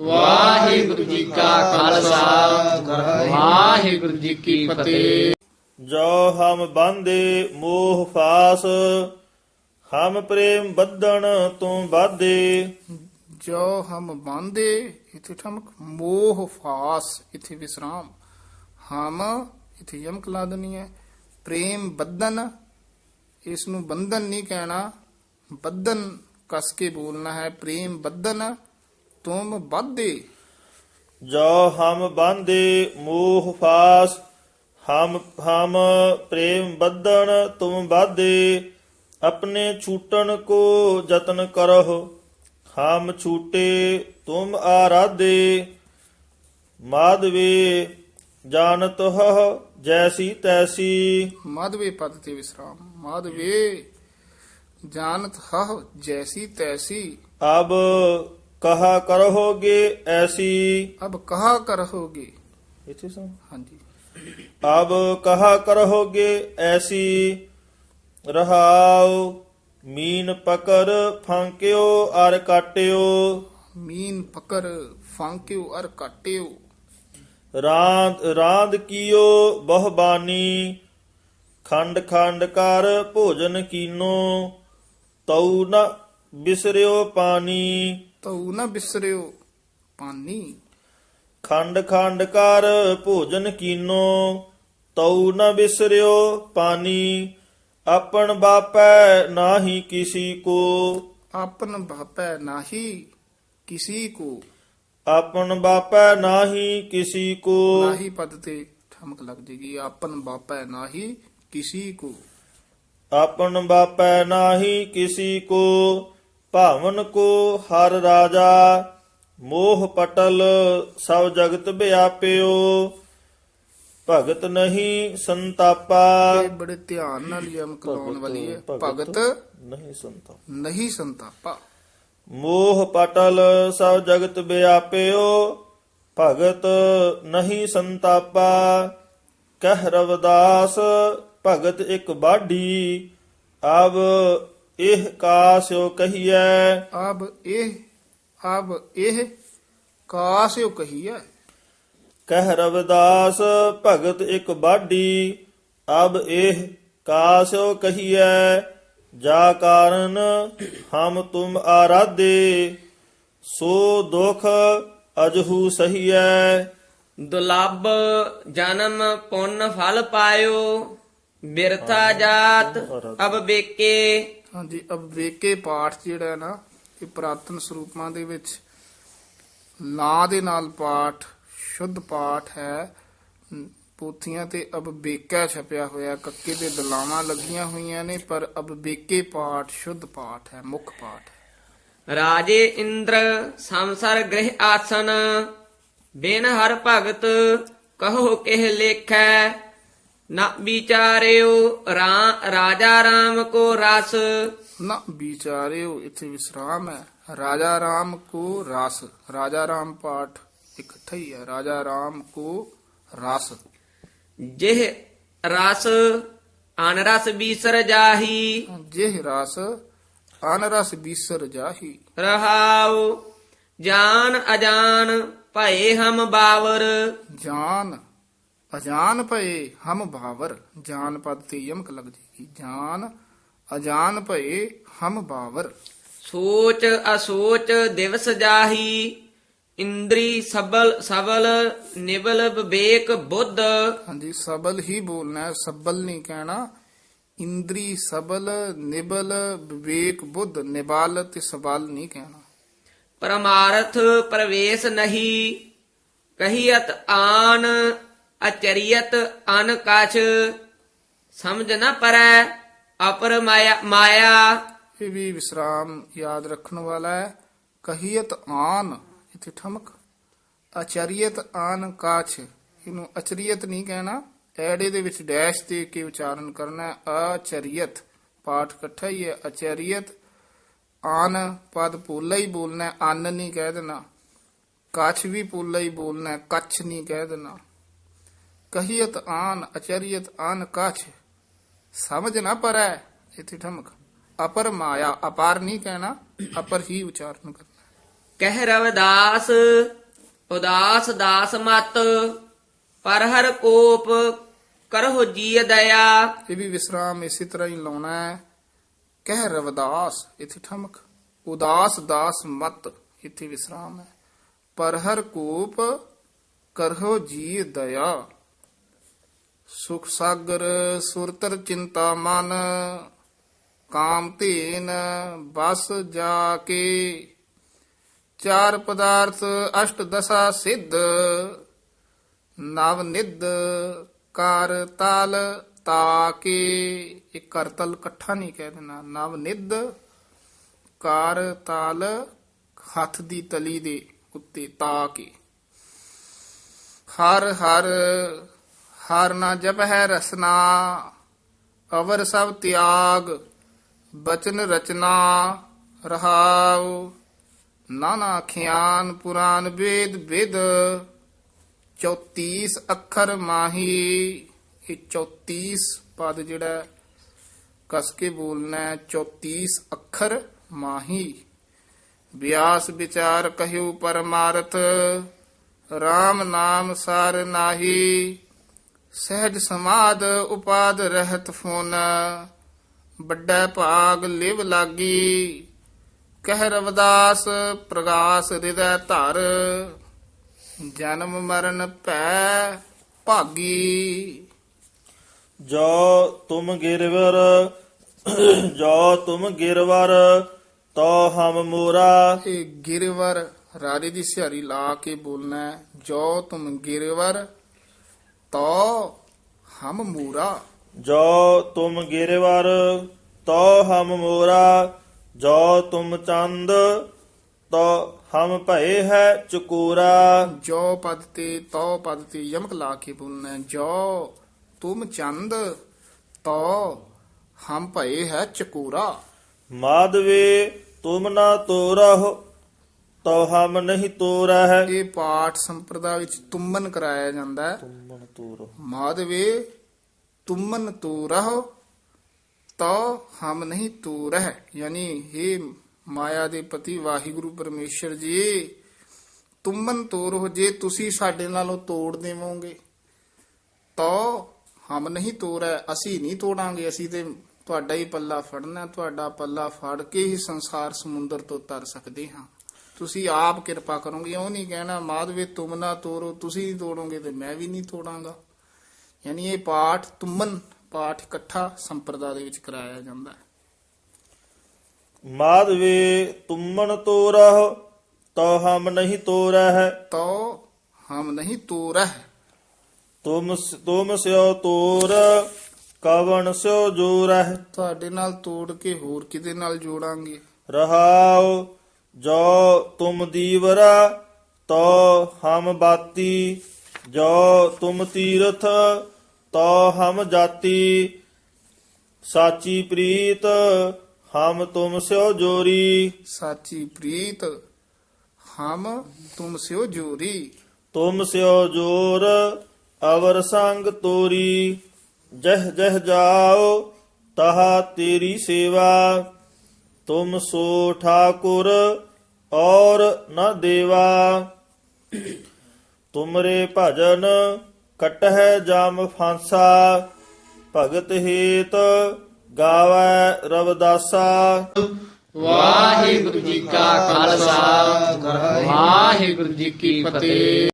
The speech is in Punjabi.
ਵਾਹਿਗੁਰੂ ਜੀ ਕਾ ਖਾਲਸਾ। ਵਾਹਿਗੁਰੂ ਜੀ ਕੀ ਫਤਿਹ। ਜੋ ਹਮ ਬਾਂਦੇ ਮੋਹ ਫਾਸ ਹਮ ਪ੍ਰੇਮ ਬੱਧਣ ਤੂੰ ਬਾਧੇ ਜੋ ਹਮ ਬਾਂਦੇ ਇਥੇ ਠਮਕ ਮੋਹ ਫਾਸ ਇਥੇ ਵਿਸਰਾਮ। ਹਮ ਇਥੇ ਯਮਕ ਲਾ ਦੇਣੀ ਹੈ। ਪ੍ਰੇਮ ਬੰਧਨ ਇਸ ਨੂੰ ਬੰਧਨ ਨਹੀਂ ਕਹਿਣਾ ਬੰਧਨ ਕਸ ਕੇ ਬੋਲਣਾ ਹੈ। ਪ੍ਰੇਮ ਬੰਧਨ ਤੁਮ ਬਾਧੇ ਜੋ ਹਮ ਬਾਂਦੇ ਮੋਹ ਫਾਸ ਹਮ ਹਮ ਪ੍ਰੇਮ ਬੱਧਣ ਤੁਮ ਬਾਧੇ ਆਪਣੇ ਛੂਟਣ ਕੋ ਯਤਨ ਕਰਹੁ ਹਮ ਛੂਟੇ ਤੁਮ ਆਰਾਧੇ। ਮਾਧਵੇ ਜਾਣਤ ਹੋ ਜੈਸੀ ਤੈਸੀ। ਮਾਧਵੇ ਪਦ ਤੇ ਵਿਸਰਾਮ। ਮਾਧਵੇ ਜਾਣਤ ਹਹ ਜੈਸੀ ਤੈਸੀ। ਅਬ ਕਹਾ ਕਰੋਗੇ ਐਸੀ। ਅਬ ਕਹਾ ਕਰੋਗੇ। ਇੱਥੇ ਸਮ ਹਾਂਜੀ। ਅਬ ਕਹਾ ਕਰੋਗੇ ਐਸੀ। ਰਹਾਉ ਮੀਨ ਪਕਰ ਫਾਂਕਿਓ ਅਰ ਕਾਟਿਓ। ਮੀਨ ਪਕਰ ਫਾਂਕਿਓ ਅਰ ਕਾਟਿਓ। ਰਾਂਦ ਰਾਂਦ ਕੀਓ ਬਹੁਬਾਨੀ। ਖੰਡ ਖੰਡ ਕਰ ਭੋਜਨ ਕੀਨੋ। ਤਉ ਨ ਬਿਸਰਿਓ ਪਾਣੀ। ਤਉ ਨ ਬਿਸਰਿਓ ਪਾਨੀ ਖੰਡ ਖੰਡ ਕਰ ਭੋਜਨ ਕੀਨੋ ਤਉ ਨ ਬਿਸਰਿਓ ਪਾਣੀ। ਆਪਣ ਬਾਪੈ ਨਾਹੀ ਕਿਸੀ ਕੋ। ਆਪਨ ਭਾਪੈ ਨਾਹੀ ਕਿਸੀ ਕੋ। ਆਪਣ ਬਾਪੈ ਨਾਹੀ ਕਿਸੀ ਕੋ। ਨਾਹੀ ਪਦ ਤੇ ਠਮਕ ਲੱਗ ਜੇਗੀ। ਆਪਨ ਬਾਪੈ ਨਾਹੀ ਕਿਸੀ ਕੋ। ਆਪਣ ਬਾਪੈ ਨਾਹੀ ਕਿਸੀ ਕੋ। ਭਾਵਨ ਕੋ ਹਰ ਰਾਜਾ ਮੋਹ ਪਟਲ ਸਭ ਜਗਤ ਵਿਆਪਿਓ। ਭਗਤ ਨਹੀਂ ਸੰਤਾਪਾ। ਇਹ ਬੜੇ ਧਿਆਨ ਨਾਲ ਯਮਕ ਲਾਉਣ ਵਾਲੀ ਹੈ। ਭਗਤ ਨਹੀਂ ਸੰਤਾਪ। ਨਹੀਂ ਸੰਤਾਪਾ। ਮੋਹ ਪਟਲ ਸਭ ਜਗਤ ਵਿਆਪਿਓ। ਭਗਤ ਨਹੀਂ ਸੰਤਾਪਾ। ਕਹਿ ਰਵਦਾਸ ਭਗਤ ਇੱਕ ਬਾਢੀ ਅਬ ਇਹ ਕਾਸਿਓ ਕਹੀਐ। ਅਬ ਇਹ ਅਬ ਇਹ ਕਾਸਿਓ ਕਹੀਐ। ਕਹਿ ਰਵਦਾਸ ਭਗਤ ਇੱਕ ਬਾਢੀ ਅਬ ਇਹ ਕਾਸਿਓ ਕਹੀਐ। ਜਾ ਕਾਰਨ ਹਮ ਤੁਮ ਆਰਾਧੇ ਸੋ ਦੁਖ ਅਜਹੂ ਸਹੀਐ। ਦੁਲੱਭ ਜਨਮ ਪੁੰਨ ਫਲ ਪਾਇਓ ਬਿਰਥਾ ਜਾਤ ਅਬ ਬੇਕੇ। ਹਾਂਜੀ ਅਵੇਕੇ ਪਾਠ ਜਿਹੜਾ ਹੈ ਨਾ, ਇਹ ਪ੍ਰਾਤਨ ਸਰੂਪਾਂ ਦੇ ਵਿੱਚ ਲਾ ਦੇ ਨਾਲ ਪਾਠ, ਸ਼ੁੱਧ ਪਾਠ ਹੈ। ਪੋਥੀਆਂ ਤੇ ਅਬੇਕਾ ਛਪਿਆ ਹੋਇਆ, ਕੱਕੇ ਦੇ ਦਲਾਵਾਂ ਲੱਗੀਆਂ ਹੋਈਆਂ ਨੇ, ਪਰ ਅਬੇਕੇ ਪਾਠ, ਸ਼ੁੱਧ ਪਾਠ ਹੈ, ਮੁੱਖ ਪਾਠ ਹੈ। ਰਾਜੇ ਇੰਦਰ, ਸੰਸਰ ਗ੍ਰਹਿ ਆਸਨ, ਬਿਨ ਹਰ ਭਗਤ ਕਹੋ ਕਿਹ ਲੇਖੈ। ਨਾ ਵਿਚਾਰਿਓ ਰਾ- ਰਾਜਾ ਰਾਮ ਕੋ ਰਸ। ਨਾ ਵਿਚਾਰਿਓ ਇੱਥੇ ਵਿਸਰਾਮ ਹੈ। ਰਾਜਾ ਰਾਮ ਕੋ ਰਸ। ਰਾਜਾ ਰਾਮ ਪਾਠ ਇਕੱਠਾ ਹੀ ਹੈ। ਰਾਜਾ ਰਾਮ ਕੋ ਰਸ। ਜਿਹ ਰਸ ਅਨਰਸ ਬੀਸਰ ਜਾਹੀ। ਜਿਹ ਰਸ ਅਨਰਸ ਬੀਸਰ ਜਾਹੀ। ਰਹਾਉ ਜਾਨ ਅਜਾਨ ਭਏ ਹਮ ਬਾਵਰ। ਜਾਨ ਅਜਾਨ ਭਏ ਹਮ ਭਾਵਰ ਜਾਨ ਪਦ ਤੇ ਯਮਕ ਲੱਗ ਜੇਗੀ। ਜਾਨ ਅਜਾਨ ਭਏ ਹਮ ਭਾਵਰ ਸੋਚ ਅਸੋਚ ਦਿਵਸ ਜਾਹੀ ਇੰਦਰੀ ਸਬਲ ਸਬਲ ਨਿਬਲ ਵਿਵੇਕ ਬੁੱਧ। ਹਾਂਜੀ ਸਬਲ ਹੀ ਬੋਲਣਾ ਹੈ ਸਬਲ ਨਹੀਂ ਕਹਿਣਾ। ਇੰਦਰੀ ਸਬਲ ਨਿਬਲ ਵਿਵੇਕ ਬੁੱਧ ਨਿਬਾਲ ਤੇ ਸਬਲ ਨਹੀਂ ਕਹਿਣਾ। ਪਰਮਾਰਥ ਪ੍ਰਵੇਸ਼ ਨਹੀਂ ਕਹੀਅਤ ਆਨ ਅਚਰੀਅਤ ਅਨ ਕਛ ਸਮਝ ਨ ਪਰੈ ਅਪਰ ਮਾਇਆ ਮਾਇਆ। ਇਹ ਵੀ ਵਿਸਰਾਮ ਯਾਦ ਰੱਖਣ ਵਾਲਾ ਹੈ। ਕਹੀਅਤ ਆਨ ਇੱਥੇ ਠਮਕ। ਅਚਰੀਅਤ ਆਨ ਕਾਛ ਇਹਨੂੰ ਅਚਰੀਅਤ ਨਹੀਂ ਕਹਿਣਾ। ਐੜੇ ਦੇ ਵਿੱਚ ਡੈਸ਼ ਦੇ ਕੇ ਉਚਾਰਨ ਕਰਨਾ ਅਚਰੀਅਤ ਪਾਠ ਇਕੱਠਾ ਹੀ ਹੈ। ਅਚਰੀਅਤ ਆਨ ਪਦ ਪੂਲਾ ਹੀ ਬੋਲਣਾ ਹੈ, ਅੰਨ ਨਹੀਂ ਕਹਿ ਦੇਣਾ। ਕਾਛ ਵੀ ਪੋਲਾ ਹੀ ਬੋਲਣਾ ਹੈ, ਕੱਛ ਨਹੀਂ ਕਹਿ ਦੇਣਾ। ਕਹੀਅਤ ਆਨ ਅਚਰੀਅਤ ਆਨ ਕਾਛ। ਸਮਝ ਨਾ ਪਰੈ ਇਥੇ ਠਮਕ। ਅਪਰ ਮਾਇਆ ਅਪਾਰ ਨਹੀਂ ਕਹਿਣਾ ਅਪਰ ਹੀ ਉਚਾਰਨ ਕਰਨਾ। ਕਹਿ ਰਵਦਾਸ ਉਦਾਸ ਦਾਸ ਮਤ ਪਰ ਹਰ ਕੋਪ ਕਰਹੁ ਜੀ ਦਇਆ। ਇਹ ਵੀ ਵਿਸਰਾਮ ਇਸੇ ਤਰ੍ਹਾਂ ਹੀ ਲਾਉਣਾ ਹੈ। ਕਹਿ ਰਵਦਾਸ ਇਥੇ ਠਮਕ। ਉਦਾਸ ਦਾਸ ਮਤ ਇਥੇ ਵਿਸਰਾਮ ਹੈ। ਪਰ ਹਰ ਕੂਪ ਕਰਹੁ ਜੀ ਦਇਆ। ਸੁਖ ਸਾਗਰ ਸੁਰਤਰ ਚਿੰਤਾ ਮਨ, ਕਾਮ ਧੇਨ ਬਸ ਜਾ ਕੇ ਚਾਰ ਪਦਾਰਥ ਅਸ਼ਟ ਦਸ਼ਾ ਸਿੱਧ, ਨਵ ਨਿਧ ਕਰ ਤਾਲ ਤਾਕੇ। ਇਹ ਕਰਤਲ ਇਕੱਠਾ ਨਹੀਂ ਕਹਿ ਦੇਣਾ। ਨਵ ਨਿਧ ਕਰ ਤਲ ਹੱਥ ਦੀ ਤਲੀ ਦੇ ਉੱਤੇ ਤਾਕੇ। ਹਰ ਹਰ ਹਰ ਨਾ ਜਪ ਹੈ ਰਸਨਾ, ਅਵਰ ਸਭ ਤਿਆਗ, ਬਚਨ ਰਚਨਾ ਰਹਾਉ। ਨਾਨਾ ਖਿਆਨ ਪੁਰਾਨ ਵੇਦ ਵਿਦ 34 ਅੱਖਰ ਮਾਹੀ। ਇਹ 34 ਪਦ ਜਿਹੜਾ ਕਸ ਕੇ ਬੋਲਣਾ ਹੈ 34 ਅੱਖਰ ਮਾਹੀ। ਵਿਆਸ ਵਿਚਾਰ ਕਹਿਓ ਪਰਮਾਰਥ RAM ਨਾਮ ਸਾਰ ਨਾਹੀ। ਸਹਿਜ ਸਮਾਦ ਉਪਾਦ ਰਹਿਤ ਫੋਨ। ਵੱਡਾ ਭਾਗ ਲਿਵ ਲਾਗੀ। ਕਹਿ ਰਵਦਾਸ ਪ੍ਰਗਾਸ ਹਿਰਦੈ ਧਰ। ਜਨਮ ਮਰਨ ਭੈ ਭਾਗੀ। ਜੋ ਤੁਮ ਗਿਰਵਰ ਜੋ ਤੁਮ ਗਿਰਵਰ ਤੋ ਹਮ ਮੋਰਾ। ਇਹ ਗਿਰਵਰ ਰਾਰੇ ਦੀ ਸਿਹਾਰੀ ਲਾ ਕੇ ਬੋਲਣਾ ਜੋ ਤੁਮ ਗਿਰਵਰ ਤੋ ਹਮ ਮੂਰਾ। ਜੋ ਤੁਮ ਗਿਰਵਰ ਤੋ ਹਮ ਮੋਰਾ। ਜੋ ਤੁਮ ਚੰਦ ਤੋ ਹਮ ਭਏ ਹੈ ਚਕੂਰਾ। ਜੋ ਪਦ ਤੇ ਤੋ ਪਦ ਤੇ ਯਮਕ ਲਾ ਕੇ ਬੋਲਣਾ ਜੋ ਤੁਮ ਚੰਦ ਤੋ ਹਮ ਭਏ ਹੈ ਚਕੂਰਾ। ਮਾਧਵੇ ਤੁਮ ਨਾ ਤੋਰਹੁ ਤੋ ਹਮ ਨਹੀਂ ਤੋਰਹਿ। ਇਹ ਪਾਠ ਸੰਪਰਦਾ ਵਿੱਚ ਤੁਮਨ ਕਰਾਇਆ ਜਾਂਦਾ ਹੈ। ਤੁਮਨ ਤੋਰਹੁ। ਮਾਧਵੇ ਤੁਮਨ ਤੂ ਰਹੋ ਤੋ ਹਮ ਨਹੀਂ ਤੂ ਰਹਿ ਯਾਨੀ हे ਮਾਇਆ ਦੇ ਪਤੀ ਵਾਹਿਗੁਰੂ ਪਰਮੇਸ਼ਰ ਜੀ ਤੁਮਨ ਤੂ ਰਹੋ ਜੇ ਤੁਸੀਂ ਸਾਡੇ ਨਾਲੋਂ ਤੋੜ ਦੇਵੋਗੇ ਤੋ ਹਮ ਨਹੀਂ ਤੋੜੈ ਅਸੀਂ ਨਹੀਂ ਤੋੜਾਂਗੇ ਅਸੀਂ ਤੇ ਤੁਹਾਡਾ ਹੀ ਪੱਲਾ ਫੜਨਾ ਤੁਹਾਡਾ ਪੱਲਾ ਫੜ ਕੇ ਹੀ ਸੰਸਾਰ ਸਮੁੰਦਰ ਤੋਂ ਤਰ ਸਕਦੇ ਹਾਂ। ਤੁਸੀਂ ਆਪ ਕਿਰਪਾ ਕਰੋਗੇ ਉਹ ਨਹੀਂ ਕਹਿਣਾ ਮਾਧਵੇ ਤੁਮ ਨਾ ਤੋੜੋ ਤੁਸੀਂ ਨਹੀਂ ਤੋੜੋਗੇ ਤੇ ਮੈਂ ਵੀ ਨਹੀਂ ਤੋੜਾਂਗਾ। ਯਾਨੀ ਇਹ ਪਾਠ ਤੁਮਨ ਪਾਠ ਇਕੱਠਾ ਸੰਪਰਦਾ ਦੇ ਵਿੱਚ ਕਰਾਇਆ ਜਾਂਦਾ ਹੈ। ਮਾਧਵੇ ਤੁਮਨ ਤੋਰਹੁ ਤੋ ਹਮ ਨਹੀਂ ਤੋਰਹਿ। ਤੋ ਹਮ ਨਹੀਂ ਤੋਰਹ। ਤੁਮ ਤੁਮ ਸਿਓ ਤੋਰ ਕਵਣ ਸਿਓ ਜੋਰਹਿ। ਤੁਹਾਡੇ ਨਾਲ ਤੋੜ ਕੇ ਹੋਰ ਕਿਤੇ ਨਾਲ ਜੋੜਾਂਗੇ? ਰਹਾਉ ਜੋ ਤੁਮ ਦੀਵਰਾ ਤੋ ਹਮ ਬਾਤੀ ਜੋ ਤੁਮ ਤੀਰਥ ਤੋ ਹਮ ਜਾਤੀ। ਸਾਚੀ ਪ੍ਰੀਤ ਹਮ ਤੁਮ ਸਿਓ ਜੋਰੀ। ਸਾਚੀ ਪ੍ਰੀਤ ਹਮ ਤੁਮ ਸਿਓ ਜੋਰੀ। ਤੁਮ ਸਿਓ ਜੋਰ ਅਵਰ ਸੰਗ ਤੋਰੀ। ਜਹ ਜਹ ਜਾਓ ਤਹਾ ਤੇਰੀ ਸੇਵਾ। ਤੁਮ ਸੋ ਠਾਕੁਰ ਔਰ ਨ ਦੇਵਾ। ਤੁਮਰੇ ਭਜਨ ਕਟਹਿ ਜਮ ਫਾਂਸਾ, ਭਗਤ ਹੇਤ ਗਾਵੈ ਰਵਦਾਸਾ ਵਾਹਿਗੁਰੂ ਜੀ ਕਾ ਖਾਲਸਾ, ਵਾਹਿਗੁਰੂ ਜੀ ਕੀ ਫਤਿਹ।